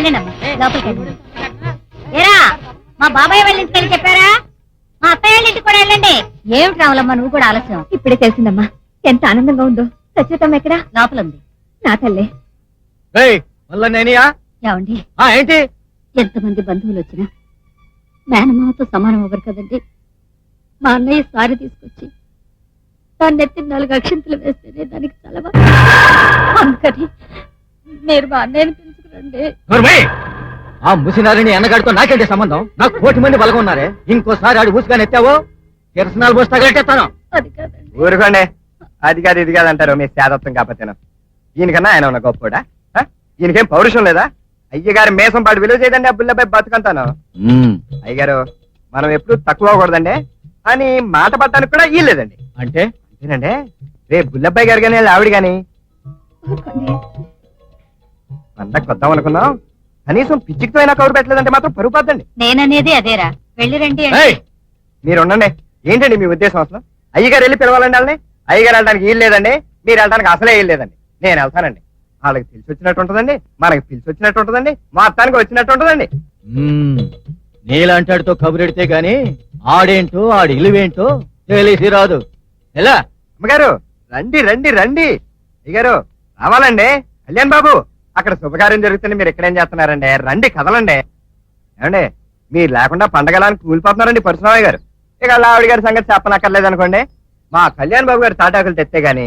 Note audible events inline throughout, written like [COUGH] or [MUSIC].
వెళ్ళండమ్మా లోపలికి వెళ్ళండి. ఏరా మా బాబాయ్ వాళ్ళ ఇంటికి వెళ్ళి చెప్పారా? మా అత్తయ్య వాళ్ళ ఇంటికి కూడా వెళ్ళండి. ఏమిటి రావులమ్మా నువ్వు కూడా ఆలస్యం. ఇప్పుడే తెలిసిందమ్మా ఎంత ఆనందంగా ఉందో. సత్యతమ్మ ఎక్కడ? లోపల ఉంది నా తల్లే. ఏమండి? ఆ, ఏంటి? ఎంతమంది బంధువులు వచ్చినా మేనమామతో సమానం అవ్వరు కదండి. మా అన్నయ్య సారి తీసుకొచ్చి దాన్ని నెత్తి నాలుగు అక్షింతలు వేస్తేనే దానికి చలవ. అందుకని మీరు మా అన్నయ్యని పిలుచుకురండి! ఆ ముసినారిని ఎన్నగాడితో నాకేంటి సంబంధం? నాకు కోటి మంది బలగ ఉన్నారే. ఇంకోసారి ఆడు ఊసుగా నెత్తావో కిరసనాలు పోసి తగలెట్టేస్తాను అది కాదండి. ఊరుకోండి. అది కాదు ఇది కాదు అంటారు మీ శాదత్వం కాకపోతేను ఈయనకన్నా ఆయన ఉన్న గొప్పోడా? ఆ? ఈయనకేం పౌరుషం లేదా? అయ్యగారి మేసం పాటు విలువ చేయదండి ఆ బుల్లపై బతుకంతాను. అయ్యగారు మనం ఎప్పుడు తక్కువ అవ్వకూడదండి. అని మాట పడటానికి కూడా ఈ లేదండి. అంటే? అంతేనండి. రేపు బుల్లబ్బాయి గారు కానీ ఆవిడ కానీ ఊరుకోండి. పండగ కొద్దాం అనుకున్నాం కనీసం పిచ్చికితో అయినా కౌరు పెట్టలేదంటే మాత్రం పరుగు పద్దండి నేననేది అదేరా. వెళ్ళి రండి అంటే. ఏయ్! మీరు ఉండండి ఏంటండి మీ ఉద్దేశం అసలు? అయ్యగారు వెళ్ళి పిలవాలండి వాళ్ళని? అయ్యగారు వెళ్ళడానికి వీలు లేదండి. మీరు వెళ్ళడానికి అసలే వీలు లేదండి. నేను వెళ్తానండి. వాళ్ళకి పిలిచి వచ్చినట్టు ఉంటుందండి. మనకి పిలిచి వచ్చినట్టు ఉంటుందండి. మొత్తానికి వచ్చినట్టు ఉంటుందండి. నీలాంటాడితో కబురెడితే గాని ఆడేంటో ఆడి ఇలువేంటో తెలిసి రాదు. ఎలా? అమ్మగారు రండి రండి రండి. అయ్యగారు రావాలండి. కళ్యాణ్ బాబు. అక్కడ శుభకార్యం జరుగుతుంది మీరు ఇక్కడేం చేస్తున్నారండి? రండి కదలండి. ఏమండి? మీరు లేకుండా పండగలానికి కూలిపోతున్నారండి పరశురామయ్య గారు. ఇక అలా ఆవిడ గారి సంగతి చెప్పనక్కర్లేదు అనుకోండి. మా కళ్యాణ్ బాబు గారు తాటాకులు తెస్తే గాని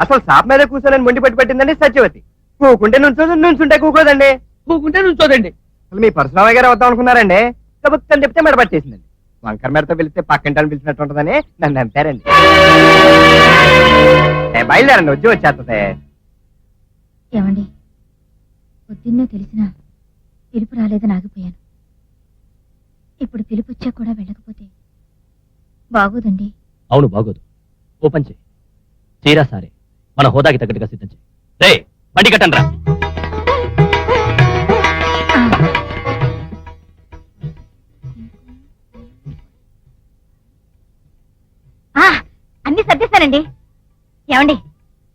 అసలు సాప్ మీద కూర్చొని మొండి పట్టి పట్టిందండి సత్యవతి. కూకుంటే నుంచో నుంచుంటే కూకోదండి. కూకుంటే నుంచోదండి. అసలు మీ పరశురామయ్య గారు వద్దాం అనుకున్నారండి. ప్రభుత్వం చెప్తే మెడ పట్టేసిందండి. వంకర మెడతో పిలిస్తే పక్కింటాన్ని పిలిచినట్టు ఉంటుందని నన్ను అంటారండి ఏ, బయలుదేరండి వచ్చి వచ్చేస్తుంది ఏమండి? పొద్దున్నే తెలిసినా పిలుపు రాలేదని ఆగిపోయాను. ఇప్పుడు పిలుపు వచ్చా కూడా వెళ్ళకపోతే బాగోదండి. అవును బాగోదు. ఓపెన్ చేయి తీరా సారే. మన హోదాకి తగ్గట్టుగా సిద్ధం చేయి రే బండి కట్టండి రా. ఆ, అన్ని సర్దేశానండి ఏమండి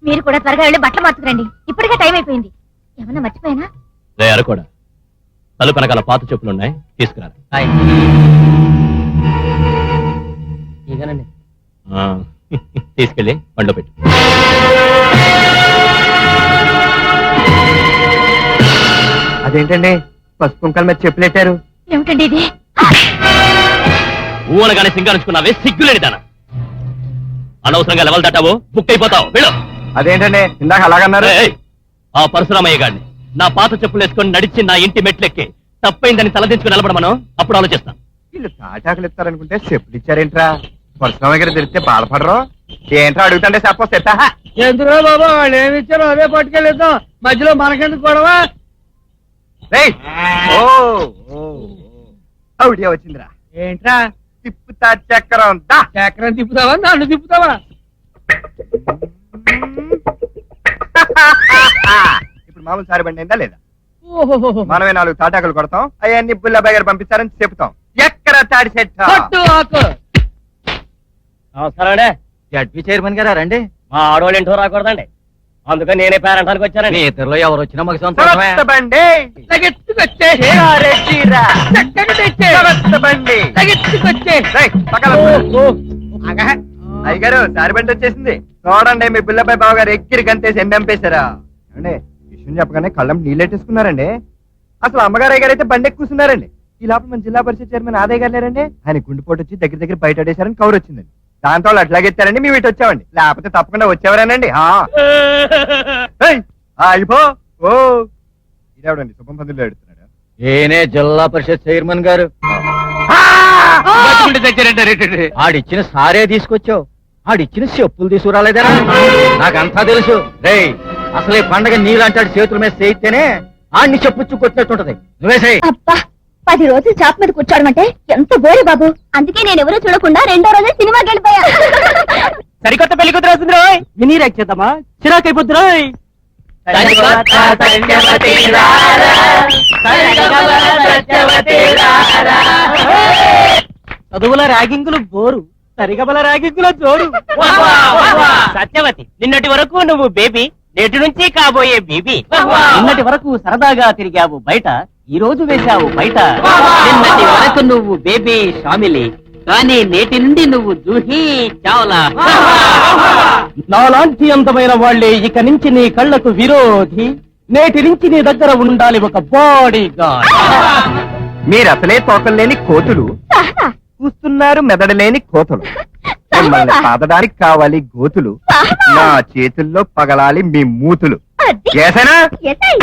మీరు కూడా త్వరగా వెళ్ళి బట్టలు మార్చుకురండి. ఇప్పటికే టైం అయిపోయింది. ఏమన్నా మర్చిపోయానా? రే అరకోడా తలుపు వెనకాల పాత చెప్పులున్నాయి తీసుకురా. ఇదేనండి ఆ, తీసుకెళ్ళి బండిలో పెట్టు. అదేంటండి? పసుపు కుంకాల మీద చెప్పులెట్టారు ఏమిటండి ఇది? ఊనగానే సింగారించుకున్నావే సిగ్గులేని దాన. అనవసరంగా లెవెల్ తట్టావు బుక్ అయిపోతావు వెళ్ళు. అదేంటండి? ఇందాక అలాగన్నారు. ఏయ్, ఆ పరశురామయ్య గారిని. నా పాత చెప్పులు వేసుకొని నడిచి నా ఇంటి మెట్లెక్కి తప్పైందని తలదించుకుని నిలబడమను? అప్పుడు ఆలోచిస్తాను వీళ్ళు తాటాకులు ఇస్తారనుకుంటే చెప్పులు ఇచ్చారేంట్రా? పరశురామయ్య గారు తెలిస్తే బాధపడరు. ఏంట్రా అడుగుతుంటే చెప్పొస్తే ఎందుకు బాబా వాళ్ళు ఏమి ఇచ్చారో అదే పట్టుకెళ్ళిద్దాం. మధ్యలో మనకెందుకు గొడవ? ఓ ఓ, ఓ. ఆవిడే వచ్చిందిరా. ఏంట్రా? తిప్పుతా చక్రం. దా. చక్రం తిప్పుతావా? నన్ను తిప్పుతావా? ఇప్పుడు మామూలు సారి బండి అయిందా లేదా? ఓహో మనమే నాలుగు తాటాకులు కొడతాం అవన్నీ బుల్లబాయ్ గారు పంపిస్తారని చెప్తాం. ఎక్కడ తాడి సెట్ పట్టు ఆకు. నమస్కారం జడ్పీ చైర్మన్ గారా రండి? మా ఆడవాళ్ళు ఇంటో రాకూడదండి. అందుకని నేనే పేరంటానికి మీ వచ్చానండి ఇద్దరులో ఎవరు వచ్చినా మాకు సంతోషమే. కొత్త బండి. లగెత్తుకొచ్చే రెడ్డిరా. చక్కగా తెచ్చే కొత్త బండి. లగెత్తుకొచ్చే రేయ్, పక్కన. ఆగా. అయ్యగారు సారి బండి వచ్చేసింది. చూడండి మీ పిల్లపై బావ గారు ఎక్కిరి గంతేసి ఎంబెంపేశారా అండి విషయం చెప్పగానే కళ్ళం నీళ్ళెట్టేసుకున్నారండి. అసలు అమ్మగారు అయ్యగారు అయితే బండి ఎక్కువ కూర్చున్నారండి ఈ లోపల మన జిల్లా పరిషత్ చైర్మన్ ఆదయ్య గారు లేరండి. ఆయన గుండెపోటు వచ్చి దగ్గర దగ్గర బయట పడేశారని కవర్ వచ్చిందండి. దాంతో వాళ్ళు అట్లాగెత్తారండి మేము ఇటు వచ్చామండి. లేకపోతే తప్పకుండా వచ్చేవారేనండి. ఆ. ఏయ్, ఆ, అయిపో ఓ. ఇదేవడండి శుభం పందులు ఎడుతున్నాడు ఏనే జిల్లా పరిషత్ చైర్మన్ గారు. ఆడిచ్చిన సారే తీసుకొచ్చావు. ఆడిచ్చిన చెప్పులు తీసుకురాలేదరా? నాకంతా తెలుసు. రేయ్ అసలు ఈ పండగ నీళ్ళంటాడు చేతుల మీద చేయితేనే ఆడిని చెప్పుచ్చు కొట్టినట్టుంటది. నువ్వేసేయ్ అబ్బా పది రోజులు చాప్ మీద కూర్చోడమంటే ఎంత బోరే బాబు. అందుకే నేను ఎవరూ చూడకుండా రెండో రోజే సినిమాకి వెళ్ళిపోయా. సరికొత్త పెళ్ళి కూతురు వస్తుంది రోయ్ వినీర్ ఎక్చేద్దామా చిరాకు అయిపోద్ది రోయ్ చదువుల ర్యాగింగులు బోరు. సరిగబల ర్యాగింగుల జోరు సత్యవతి నిన్నటి వరకు నువ్వు బేబీ నేటి నుంచి కాబోయే బీబీ. నిన్నటి వరకు సరదాగా తిరిగావు బయట ఈ రోజు వేశావు బయట. నిన్నటి వరకు నువ్వు బేబీ షామిలి కానీ నేటి నుండి నువ్వు జూహీ చావలా. నాలాంటి అందమైన వాళ్ళే ఇక నుంచి నీ కళ్ళకు విరోధి. నేటి నుంచి నీ దగ్గర ఉండాలి ఒక బాడీ గార్డ్ మీరు అసలే తోకలు లేని కోతులు సహనా చూస్తున్నారు మెదడు లేని కోతులు. [LAUGHS] మిమ్మల్ని పాదడానికి కావాలి గోతులు. నా చేతుల్లో పగలాలి మీ మూతులు. చేసేనా ఎసై.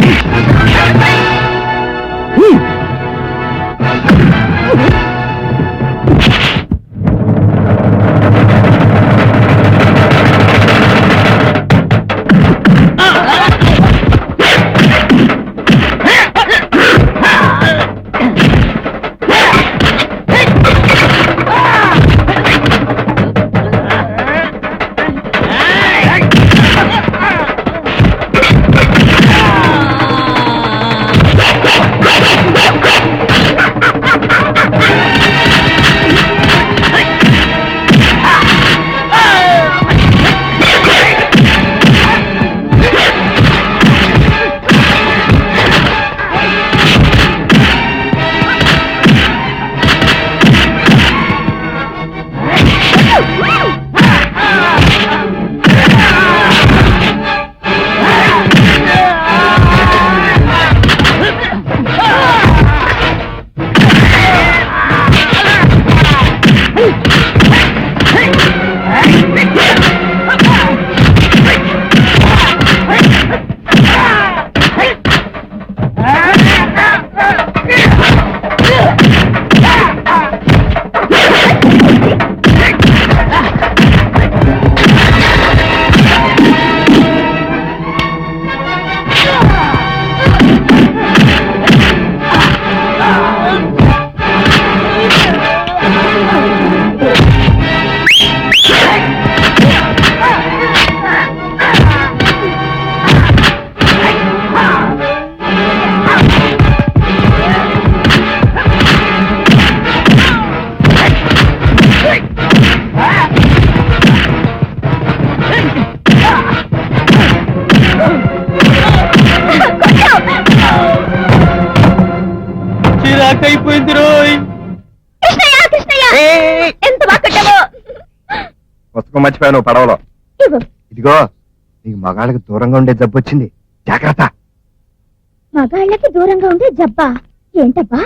చిరాకైపోయింది రోయ్. కృష్ణయ్య కృష్ణయ్య. ఎంత బాగా కట్టావో. పుస్తకం మర్చిపోయాను పడవలో. ఇవ్వు. ఇదిగో నీకు మగాళ్ళకి దూరంగా ఉండే జబ్బు వచ్చింది. జాగ్రత్త. మగాళ్ళకి దూరంగా ఉండే జబ్బా? ఏంటబ్బా?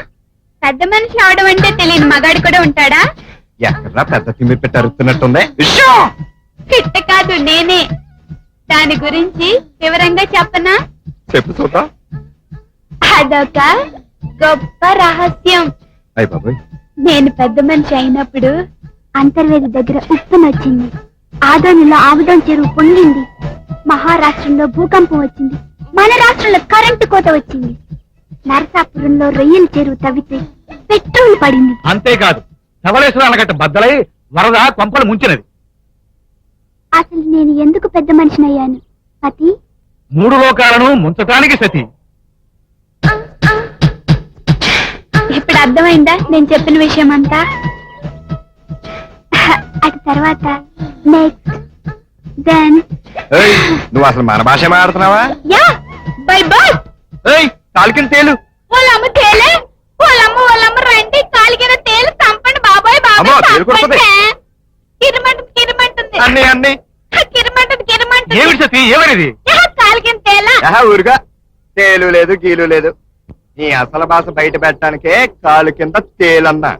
పెద్ద మనిషి అవడం అంటే తెలియని మగాడు కూడా ఉంటాడా? ఎక్కడా పెద్ద తిమ్మి పిట్ట కాదు నేనే. దాని గురించి వివరంగా చెప్పనా? చెప్పు చూద్దాం అదొక గొప్ప రహస్యం. అయ్యి బాబాయ్. నేను పెద్ద మనిషి అయినప్పుడు అంతర్వేది దగ్గర ఉప్పు నచ్చింది. ఆదోనిలో ఆముదం చెరువు పొంగింది. మహారాష్ట్రంలో భూకంపం వచ్చింది. మన రాష్ట్రంలో కరెంటు కోత వచ్చింది. నరసాపురంలో రొయ్యల చెరువు తవ్వితే పెట్రోల్ పడింది. అంతేకాదు ధవళేశ్వర అనగట్ట బద్దలై వరద కొంపలు ముంచినది. అసలు నేను ఎందుకు పెద్ద మనిషినయ్యాను? పతి? మూడు లోకాలను ముంచటానికి సతి. ఇప్పుడు అర్థమైందా? నేను చెప్పిన విషయం అంతా అటు తర్వాత. నెక్స్ట్ దెన్ ఏయ్, నువ్వు అసలు మన భాష మాట్లాడుతున్నావా? యా! Bye bye! ఏయ్ తాలికిన తేలు. వాళ్ళమ్మ తేలే? వాళ్ళమ్మ వాళ్ళమ్మ రండి. కాలిగిన తేలు. బాబాయ్ అమ్మో, బాబాయ్ తేలు కొడుతుంది. కిరమంటుంది కిరమంటుంది. అన్ని అన్ని. కిరమంటుంది కిరమంటుంది. ఏమిటి సతి? ఏమనేది? యా, కాలిగిన తేల? ఆహా, ఊరుగా. తేలు లేదు గీలు లేదు. నీ అసలు భాష బయట పెట్టడానికే కాలు కింద తేలన్నా.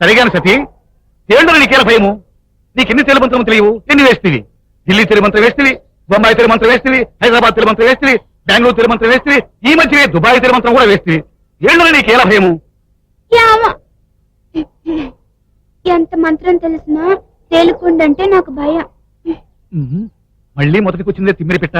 సరిగాను సతి తేండ్రు నీకేల భయము? నీకెన్ని తెలుమంత్రం తెలియవు? ఎన్ని వేస్తివి? ఢిల్లీ తిరుమంత్రం వేస్తివి బొంబాయి తిరుమంత్రం వేస్తివి హైదరాబాద్ తిరుమంత్రం వేస్తివి బెంగళూరు తిరుమంత్రం వేస్తివి ఈ మధ్య దుబాయ్ తిరుమంత్రం కూడా వేస్తివి. ఏళ్ళు నీకేల భయము? యామ. ఎంత మంత్రం తెలిసినా తేలుకుండంటే నాకు భయం. మళ్ళీ మొదటికి వచ్చిందే తిమ్మిరి పెట్ట